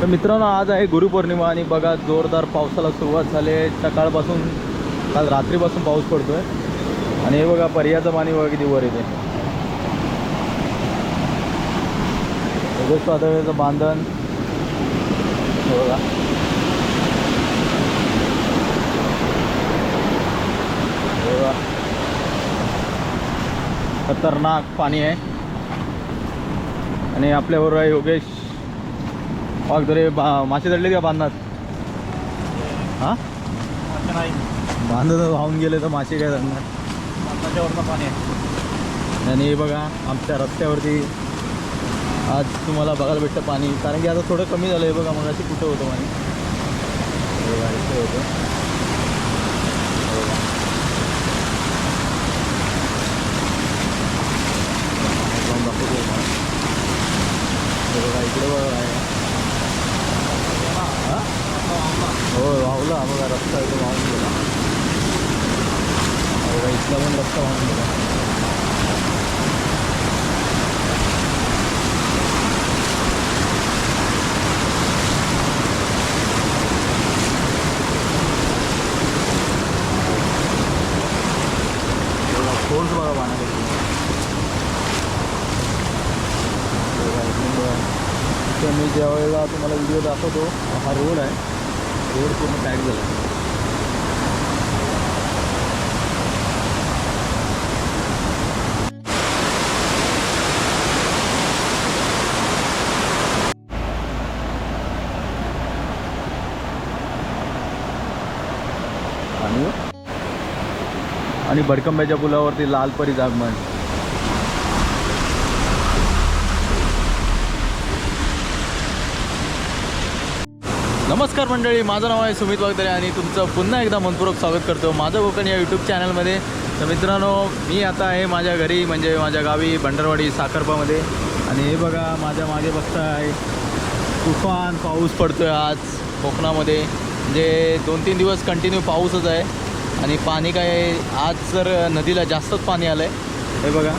तर मित्रांनो आज आहे गुरुपौर्णिमा आणि बघा जोरदार पावसाला सुरुवात झाली आहे. सकाळपासून काल रात्रीपासून पाऊस पडतो आहे आणि हे बघा पर्याचं पाणी बघा किती वर येते. योगेश बांधण. बघा. खतरनाक पाणी आहे. आणि आपल्याबरोबर आहे योगेश वाघदरे बा मासे चढले का बांधणार? हां? नाही. बांधत वाहून गेले तर मासे काय धरणार? पाणी आहे. आणि हे बघा आमच्या रस्त्यावरती आज तुम्हाला बघायला भेटतं पाणी. कारण की आता थोडं कमी झालं आहे बघा मग अशी कुठं होतं पाणी? इथे होतं. बघा इकडे बघा आहे हा? हो वाहला बघा रस्ता इथं वाहून गेला. बघा इथला पण रस्ता वाहून गेला. बघा, फोर्स बघा पाण्यामध्ये मी ज्या वेळेला तुम्हाला व्हिडिओ दाखवतो हा रोड आहे. रोड पूर्ण पॅक झाला. आणि? आणि भडकंब्याच्या पुलावरती लालपरी जागमन. नमस्कार मंडळी माझं नाव आहे सुमित वागदरे आणि तुमचं पुन्हा एकदा मनपूर्वक स्वागत करतो माझं कोकण या यूट्यूब चॅनलमध्ये तर मित्रांनो मी आता आहे माझ्या घरी म्हणजे माझ्या गावी भंडारवाडी साखरपामध्ये. आणि हे बघा माझ्या मागे बघताय तुफान पाऊस पडतो आहे आज कोकणामध्ये. म्हणजे दोन तीन दिवस कंटिन्यू पाऊसच आहे. आणि पाणी काय आज जर नदीला जास्तच पाणी आलं आहे हे बघा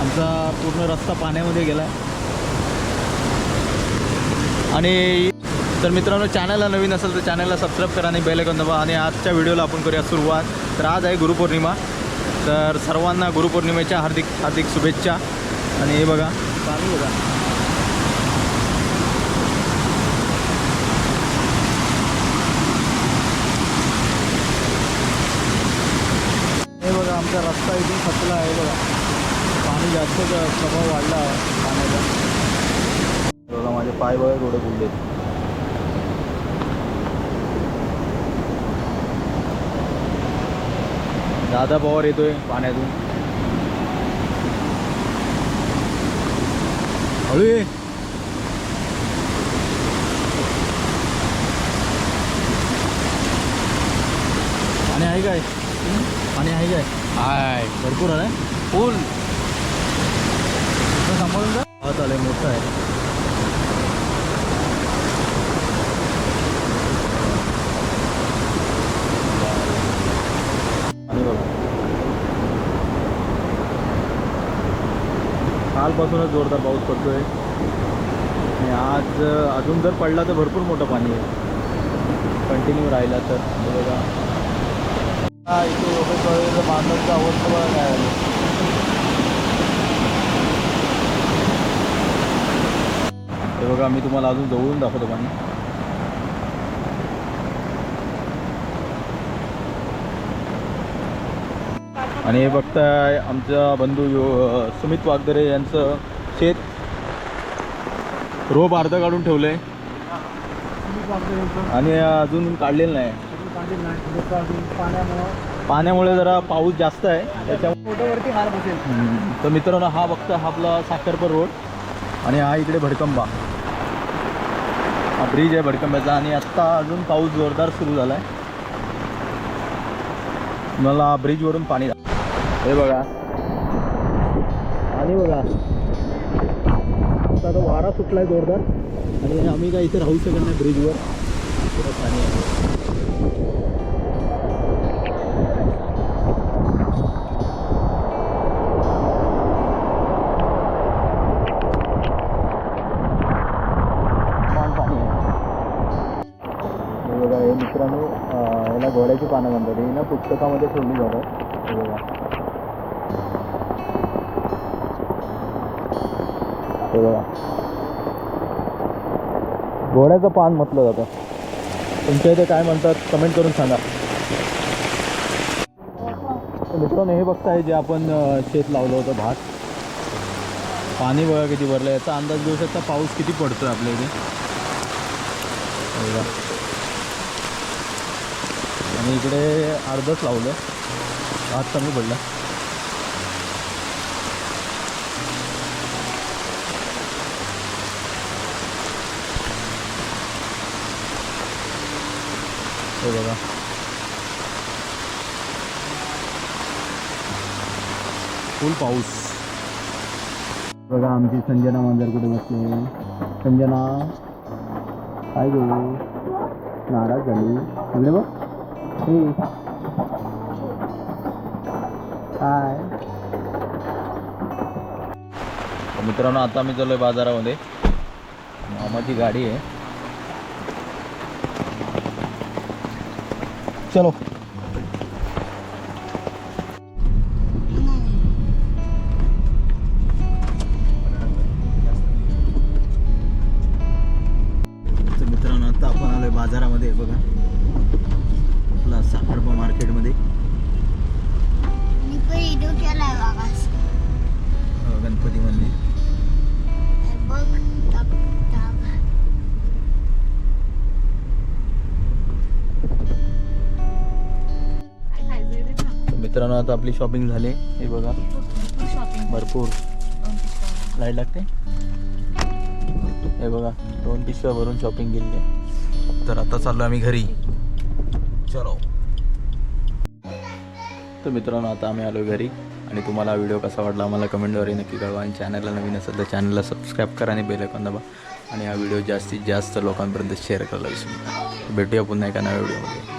आमचा पूर्ण रस्ता पाण्यामध्ये गेला आहे आणि तर मित्रांनो चॅनलला नवीन असेल तर चॅनलला सबस्क्राईब करा आणि बेल दबा आणि आजच्या व्हिडिओला आपण करूया सुरुवात. तर आज आहे गुरुपौर्णिमा. तर सर्वांना गुरुपौर्णिमेच्या हार्दिक हार्दिक शुभेच्छा. आणि हे बघा पाणी बघा. हे बघा आमचा रस्ता इथून फसला आहे बघा. पाणी जास्त प्रभाव वाढला आहे पाण्याचा. बघा माझे पाय बघा थोडे बुडले दादा पवार येतोय पाण्यातून हळू ये पाणी आहे काय पाणी आहे काय हाय। भरपूर आहे फुल। सांभाळून जा हा चालेल मोठं आहे कालपासूनच जोरदार पाऊस पडतोय. आणि आज अजून जर पडला तर भरपूर मोठं पाणी आहे. कंटिन्यू राहिला तर बघा. हा इथे योगेश्वर बांधण्याचं अवस्था बघा काय आहे हे बघा मी तुम्हाला अजून जवळून दाखवतो पाणी. आणि हे बघताय आमचा बंधू यो- सुमित वागदरे यांचं शेत रोप अर्ध काढून ठेवलंय. आणि अजून काढलेलं नाही. पाण्यामुळे जरा पाऊस जास्त आहे. त्याच्यामुळे हार बसेल तर मित्रांनो हा बघता हा आपला साखरपर रोड आणि हा इकडे भडकंबा. हा ब्रिज आहे भडकंब्याचा आणि आत्ता अजून पाऊस जोरदार सुरू झाला आहे मला ब्रिजवरून पाणी हे बघा. आणि बघा. आता वारा सुटला आहे जोरदार. आणि आम्ही काय इथे राहू शकत नाही ब्रिजवर. पाणी आहे. बघा हे मित्रांनो याला घोड्याची पानं म्हणतात. ही ना पुस्तकामध्ये ठेवली जातात. हे बघा. हे बघा. घोड्याचं पान म्हटलं जातं. तुमच्या इथे काय म्हणतात कमेंट करून सांगा. मित्रांनो हे बघताय जे आपण शेत लावलं होतं भात. पाणी बघा किती भरलं याचा अंदाज घेऊ शकता पाऊस किती पडतोय आपल्या इथे. आणि इकडे अर्धच लावलं. आज कमी पडला. हे बघा. फुल पाऊस. बघा आमची संजना मांजर कुठे बसते संजना. काय गो? नाराज झाली. इकडे बघ. हे. काय मित्रांनो आता मी चाललोय बाजारामध्ये. मामाची गाडी आहे. चलो. मित्रांनो आता आपली शॉपिंग झाली. हे बघा. भरपूर. लाइट लागते? हे बघा दोन पिशव्या भरून शॉपिंग केली. तर आता चाललो आम्ही घरी. चलो. तर मित्रांनो आता आम्ही आलो घरी. आणि तुम्हाला हा व्हिडिओ कसा वाटला आम्हाला कमेंटद्वारे नक्की कळवा. आणि चॅनलला नवीन असेल तर चॅनलला सबस्क्राईब करा आणि बेल दाबा. आणि हा व्हिडिओ जास्तीत जास्त लोकांपर्यंत शेअर करायला विसरू नका भेटूया पुन्हा एका नव्या व्हिडिओमध्ये